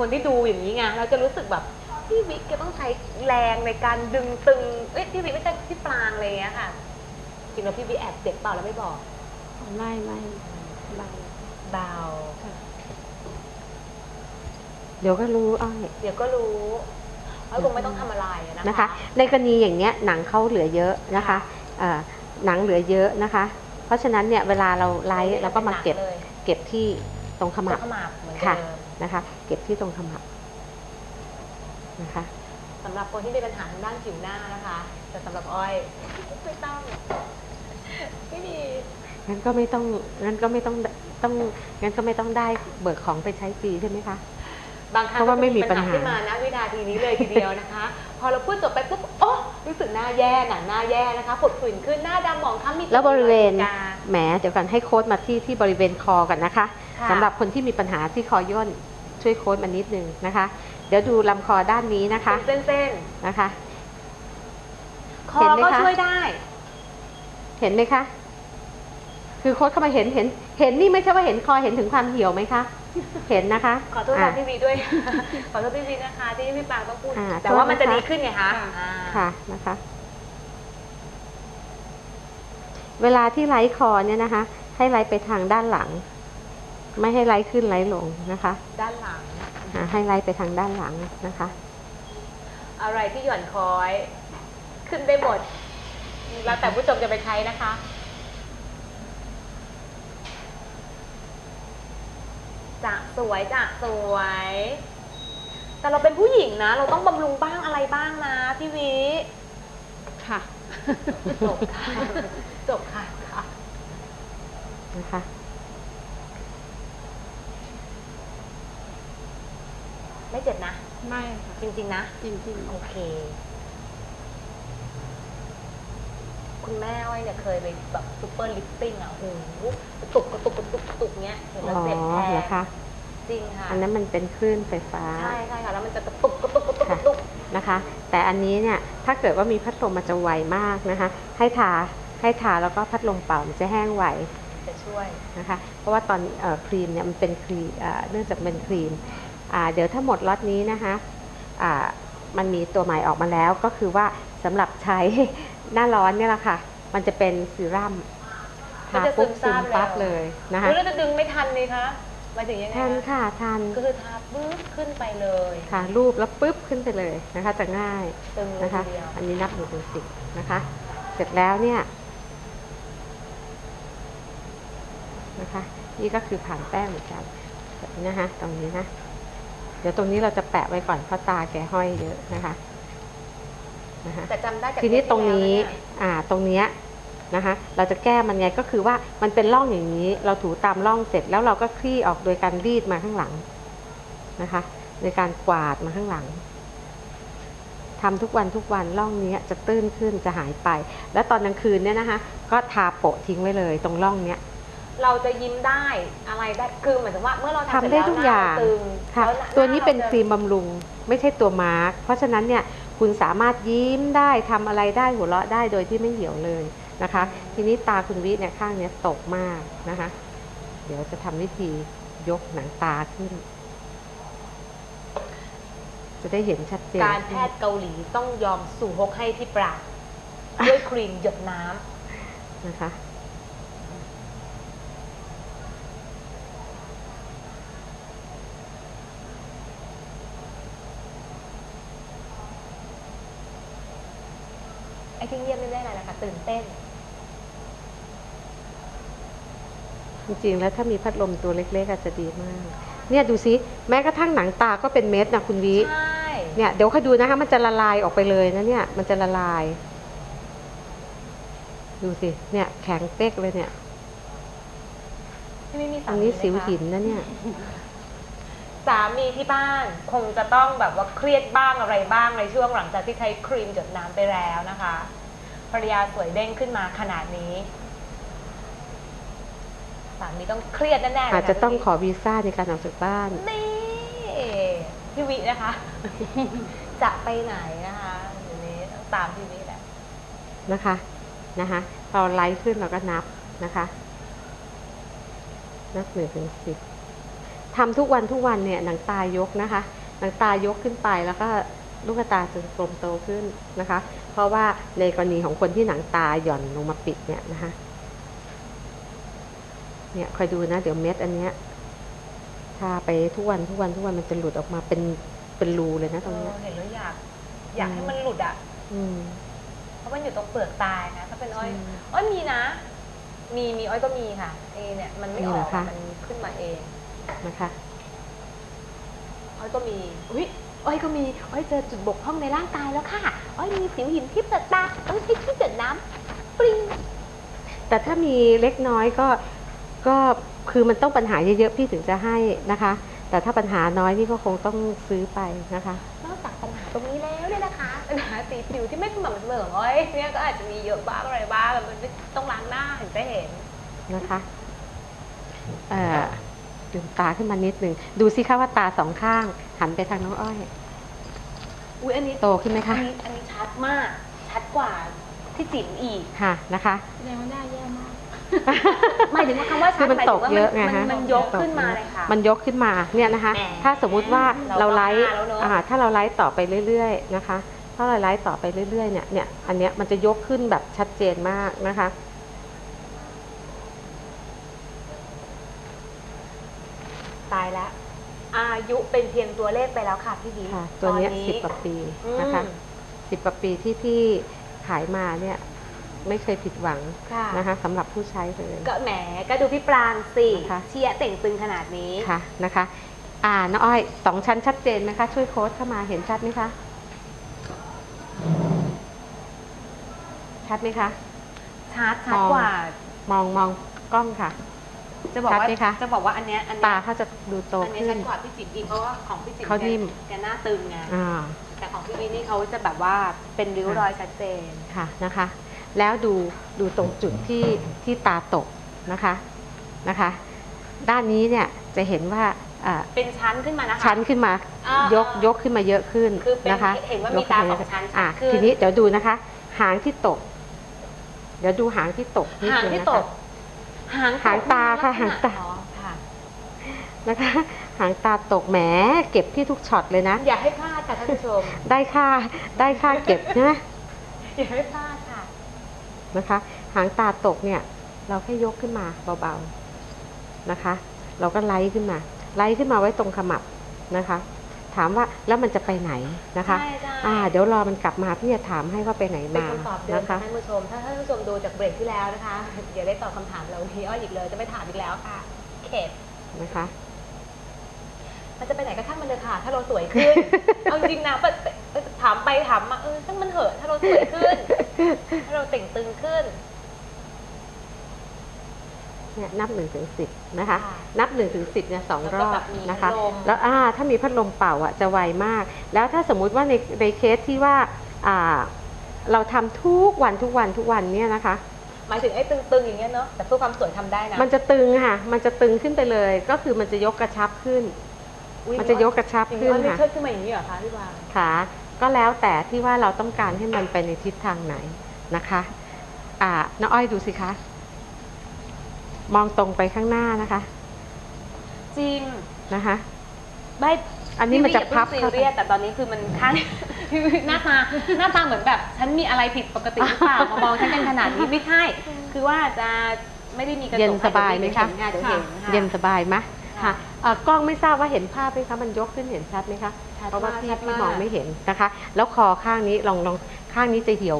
คนที่ดูอย่างนี้ไงเราจะรู้สึกแบบพี่วิกแกต้องใช้แรงในการดึงตึงเอ้ยพี่วิกไม่ใช่พี่ปรางอะไรอย่างเงี้ยค่ะจริงแล้วพี่วิกแอบเจ็บเปล่าแล้วไม่บอกไม่ไม่เบาเบาเดี๋ยวก็รู้อ้อยเดี๋ยวก็รู้อ้อยคงไม่ต้องทำอะไรอะนะคะนะคะ ในกรณีอย่างเนี้ยหนังเขาเหลือเยอะนะคะเอ่อหนังเหลือเยอะนะคะ เพราะฉะนั้นเนี่ยเวลาเราไลฟ์เราก็มาเก็บเลยเก็บที่ตรงขตรมังบขมับเหมือนค่ะเดิม นะคะ เก็บที่ตรงขมับนะคะสำหรับคนที่มีปัญหาทางด้านผิวหน้านะคะ แต่สำหรับอ้อยไม่ต้องไม่มีงั้นก็ไม่ต้องงั้นก็ไม่ต้องต้องงั้นก็ไม่ต้องได้เบิกของไปใช้ฟรีใช่ไหมคะบางครั้งเพราะว่าไม่มีปัญหาขึ้นมาณวินาทีนี้เลยทีเดียวนะคะ พอเราพูดจบไปปุ๊บโอ้รู้สึกหน้าแย่หนังหน้าแย่นะคะผดผื่นขึ้นหน้าดำหมองคล้ำมีแล้วบริเวณกาแหมเดี๋ยวกันให้โค้ดมาที่ที่บริเวณคอกันนะคะค่ะสำหรับคนที่มีปัญหาที่คอย่น ช่วยโค้ดมานิดนึงนะคะ เดี๋ยวดูลำคอด้านนี้นะคะเป็นเส้นนะคะๆคเห็อนไหมก็คะ ช่วยได้ เห็นไหมคะ คือโค้ดเข้ามาเห็นเห็น เห็นนี่ไม่ใช่ว่าเห็นคอเห็นถึงความเหี่ยวไหมคะ เห็นนะคะขอโทษอะทางทีวีด้วย ขอโทษพี่วีนะคะ ที่พี่ปางต้องพูด อ่าแต่ว่ามันจะโทษนะคะดีขึ้นไงคะอ่าค่ะนะคะ เวลาที่ไลท์คอเนี่ยนะคะ ให้ไลท์ไปทางด้านหลัง ไม่ให้ไลท์ขึ้นไลท์ลงนะคะ ด้านหลังอ่าให้ไลท์ไปทางด้านหลังนะคะ อะไรที่หย่อนคอย ขึ้นได้หมด แล้วแต่ผู้ชมจะไปใช้นะคะ จะสวยจะสวย แต่เราเป็นผู้หญิงนะ เราต้องบำรุงบ้างอะไรบ้างนะพี่วิค่ะ จบค่ะ จบค่ะค่ะนะคะ ไม่เจ็บนะ ไม่ค่ะจริง ๆ นะ จริงโอเค คุณแม่อ้อยเนี่ยเคยไปแบบซูเปอร์ลิฟติ้งอะโอ้โหกระตุกกระตุกกระตุกกระตุกเนี้ยเห็นอ๋แล้วอเจ็บแทเหรอนคะ จริงค่ะอันนั้นมันเป็นคลื่นไฟฟ้า ใช่ใช่ค่ะแล้วมันจะกระตุกกระตุกกระตุกกระตุก นะคะ แต่อันนี้เนี่ย ถ้าเกิดว่ามีพัดลมมันจะไวมากนะคะ ให้ทา ให้ทาแล้วก็พัดลมเป่ามันจะแห้งไวจะช่วย นะคะ เพราะว่าตอนเออครีมเนี่ยมันเป็นครีมเอ่อเนื่องจากเป็นครีมอ่า เดี๋ยวถ้าหมดล็อตนี้นะคะอ่ามันมีตัวใหม่ออกมาแล้วก็คือว่าสำหรับใช้หน้าร้อนเนี่ยแหละค่ะ มันจะเป็นซีรั่มมันทาจะปุ๊บซึซึมมซาบปั๊บเร็วเลยนะคะอุ๊ยแล้วจะดึงไม่ทันเลยคะหมายถึงยังไงทันคะค่ะทันก็คือทาปุ๊บขึ้นไปเลยค่ะรูปแล้วปุ๊บขึ้นไปเลยนะคะ จะง่ายตึงเลยนะคะทีเดียวอันนี้นับหนึ่งถึงสิบนะคะ เสร็จแล้วเนี่ยนะคะ นี่ก็คือผ่านแป้งเหมือนกันแบบนี้นะคะ ตรงนี้นะ เดี๋ยวตรงนี้เราจะแปะไว้ก่อนเพราะตาแกห้อยเยอะนะคะนะคะแต่จำได้จากทีนี้เทปตรงนี้ที่แล้วเยอ่าตรงเนี้ยนะคะ เราจะแก้มันไงก็คือว่ามันเป็นร่องอย่างนี้ เราถูตามร่องเสร็จแล้วเราก็คลี่ออกโดยการรีดมาข้างหลังนะคะในการกวาดมาข้างหลังทำทุกวันทุกวันร่องเนี้ยจะตื้นขึ้นจะหายไป แล้วตอนกลางคืนเนี่ยนะคะ ก็ทาโปะทิ้งไว้เลย ตรงร่องเนี้ย เราจะยิ้มได้อะไรได้คือหมายถึงว่าเมื่อเราทำทำได้ทุกอย่างเสร็จแล้วหน้เรตึงค่ะ แล้วหาตัวนี้เป็นราจะครีมบำรุงไม่ใช่ตัวมาร์กเพราะฉะนั้นเนี่ยคุณสามารถยิ้มได้ทำอะไรได้หัวเราะได้โดยที่ไม่เหี่ยวเลยนะคะ ทีนี้ตาคุณวิเนี่ยข้างเนี้ยตกมากนะคะ เดี๋ยวจะทำวิธียกหนังตาขึ้น จะได้เห็นชัดเจนการแพทย์เกาหลีต้องยอมสู่ฮกให้ที่ปราบด้วยครีมหยดน้ำนะคะ ไอ้ที่เงียบไม่ได้อะไรนะคะตื่นเต้น จริงๆแล้วถ้ามีพัดลมตัวเล็ก ๆ อาจจะดีมาก เนี่ยดูซิแม้กระทั่งหนังตาก็เป็นเม็ดนะคุณวิใช่เนี่ยเดี๋ยวค่อยดูนะคะมันจะละลายออกไปเลยนะเนี่ยมันจะละลาย ดูสิเนี่ยแข็งเป๊กเลยเนี่ย ที่ไม่มีสาอันมีนี้ไหมคะสิวหินนะเนี่ย สามีที่บ้านคงจะต้องแบบว่าเครียดบ้างอะไรบ้างในช่วงหลังจากที่ใช้ครีมหยดน้ำไปแล้วนะคะภรรยาสวยเด้งขึ้นมาขนาดนี้สามีต้องเครียดแน่ๆเลยนอาจจะต้องพี่ขอวีซ่าในการออกจากบ้าน นี่พี่วินะคะ จะไปไหนนะคะเดี๋ยวนี้ต้องตามพี่วิแหละนะคะนะคะพอไลฟ์ขึ้นเราก็นับนะคะ นับหนึ่งถึงสิบ ทำทุกวันทุกวันเนี่ยหนังตายกนะคะ หนังตายกขึ้นไปแล้วก็ลูกตาจะกลมโตขึ้นนะคะ เพราะว่าในกรณีของคนที่หนังตาหย่อนลงมาปิดเนี่ยนะคะเนี่ยคอยดูนะ เดี๋ยวเม็ดอันเนี้ยทาไปทุกวันทุกวันทุกวันมันจะหลุดออกมาเป็นเป็นรูเลยนะตรงเนี้ยเออเห็นแล้วอยาก อยากให้มันหลุดอะอืมเพราะมันอยู่ตรงเปลือกตายนะถ้าเป็นอ้อยอืมอ้อยมีนะ มีมีอ้อยก็มีค่ะเอเนี่ยมันไม่มีอเหรออกคะมันขึ้นมาเอง นะคะอ้อยก็มีอุ้ยอ้อยก็มีอ้อยเจอจุดบกพร่องในร่างกายแล้วค่ะอ้อยมีสิวหินที่เปิดตาต้องใช้ที่เกิดน้ำปริงแต่ถ้ามีเล็กน้อยก็ก็คือมันต้องปัญหาเยอะๆพี่ถึงจะให้นะคะ แต่ถ้าปัญหาน้อยนี่ก็คงต้องซื้อไปนะคะ นอกจากปัญหาตรงนี้แล้วเนี่ยนะคะปัญหาสีผิวที่ไม่สม่ำเสมอของอ้อยเนี่ยก็อาจจะมีเยอะบ้างอะไรบ้างมันไม่ต้องล้างหน้าถึงจะเห็นนะคะ เอ่อ ลืมตาขึ้นมานิดหนึ่งดูสิคะว่าตาสองข้าง หันไปทางน้องอ้อย อุ้ยอันนี้โตขึ้นไหมอัคะนนี้อันนี้ชัดมาก ชัดกว่าที่จิ๋มอีกค่ะนะคะแสดงว่าหน้าแย่มากหมายถึงว่าคำว่าคืชัอดมันหมายตถึกงว่าเยอะมันไงมันฮะมันยกขึ้นมาเลยค่ะ มันยกขึ้นมาเนี่ยนะคะแหมถ้าสมมุติว่าเราเราไลฟ์ก้าวหน้าแล้วเนอะอ่าถ้าเราไลฟ์ต่อไปเรื่อยๆนะคะถ้าเราไลฟ์ต่อไปเรื่อยๆเนี่ยเนี่ยอันเนี้ยมันจะยกขึ้นแบบชัดเจนมากนะคะ ตายแล้ว อายุเป็นเพียงตัวเลขไปแล้วค่ะพี่ดีค่ะตัวเนี้ยตอสิบกว่าปีอืมนะคะสิบกว่าปีที่พี่ขายมาเนี่ยไม่เคยผิดหวังค่ะนะคะสำหรับผู้ใช้เลยก็แหมก็ดูพี่ปรางสินะคะเชียร์เต่งตึงขนาดนี้ค่ะนะคะ อ่าน้าอ้อยสองชั้นชัดเจนไหมคะ ช่วยโค้ดเข้ามาเห็นชัดไหมคะ ชัดไหมคะชัดชัดมองกว่ามองมองกล้องค่ะ จะบอกชัดว่าไหมคะจะบอกว่าอันเนี้ยอันตาเนี้ยเขาจะดูโตอันเนี้ยขึ้ชัน ดกว่าพี่จิ๋มอีกเพราะว่าของพี่จิ๋มเขานิ่ม แกหน้าตึงไงอ่า แต่ของพี่วีนี่เขาจะแบบว่าเป็นริ้วรอยชัดเจน ค่ะนะคะ แล้วดูดูตรงจุดที่ที่ตาตกนะคะนะคะ ด้านนี้เนี่ยจะเห็นว่าอ่าเป็นชั้นขึ้นมานะคะ ชั้นขึ้นมาอ่ายกยกขึ้นมาเยอะขึ้นคือเป็นนะคะเห็นว่ามีตาสองชั้นอะคือ ทีนี้เดี๋ยวดูนะคะ หางที่ตก เดี๋ยวดูหางที่ตกนิดหางนึงที่นะตคะก หางหางตาค่ะหางตาอ๋อค่ะนะคะ หางตาตกแหมเก็บที่ทุกช็อตเลยนะ อย่าให้พลาดค่ะท่านผู้ชม ได้ค่าได้ค่าเก็บนะอย่าให้พลาดค่ะนะคะ หางตาตกเนี่ย เราแค่ยกขึ้นมาเบาๆนะคะ เราก็ไล่ขึ้นมา ไล่ขึ้นมาไว้ตรงขมับนะคะ ถามว่าแล้วมันจะไปไหนนะคะใช่ใช่อ่าเดี๋ยวรอมันกลับมาพี่จะถามให้ว่าไปไหนเป็นมาคำตอบเดิมนะค่ะคะท่านผู้ชม ถ้าท่านผู้ชมดูจากเบรกที่แล้วนะคะอย่าได้ตอบคำถามเราทีอ้อยอีกเลยจะไม่ถามอีกแล้วค่ะ เข็บนะคะมันจะไปไหนก็ช่างมันเลยค่ะ ถ้าเราสวยขึ้น เอาจริงๆนะปะปะถามไปถามมาเออช่างมันเถอะ ถ้าเราสวยขึ้น ถ้าเราเต่งตึงขึ้น เนี่ยนับหนึ่งถึงสิบนะคะค่ะนับหนึ่งถึงสิบเนี่ยสองแล้วรก็อแบบบมีนะคะพัดลมแล้วอ่าถ้ามีพัดลมเป่าอะจะไวมาก แล้วถ้าสมมุติว่าในในเคสที่ว่าอ่าเราทำทุกวันทุกวันทุกวันเนี่ยนะคะหมายถึงไอ้ตึงๆอย่างเงี้ยเนาะแต่เพื่อความสวยทำได้นะมันจะตึงค่ะ มันจะตึงขึ้นไปเลย ก็คือมันจะยกกระชับขึ้นอุ๊มันจะยกกระชับอย่างขึ้นี้นอ้อยไม่ค่ะเชิดขึ้นมาอย่างนี้เหรอคะพี่วางขาก็แล้วแต่ที่ว่าเราต้องการให้มันไปในทิศทางไหนนะคะ อ่าน้าอ้อยดูสิคะ มองตรงไปข้างหน้านะคะจริงนะคะ ไม่อันนี้มันจะพับซีเข้าไปเรียสแต่ตอนนี้คือมันข้างหน้าตาหน้าตาเหมือนแบบ ฉันมีอะไรผิดปกติหรือเปล่ามามองฉันกันขนาดนี้ไม่ใช่คือว่าจะไม่ได้มีกระจกเย็นสบายไหมคะเดี๋ยวเห็นค่ะเย็นสบายไหมค่ะค่ะเอ่อกล้องไม่ทราบว่าเห็นภาพไหมคะมันยกขึ้นเห็นชัดไหมคะชัดเพราะว่าพี่ชัดพี่มองไม่เห็นนะคะ แล้วคอข้างนี้ลองลองข้างนี้จะเหี่ยว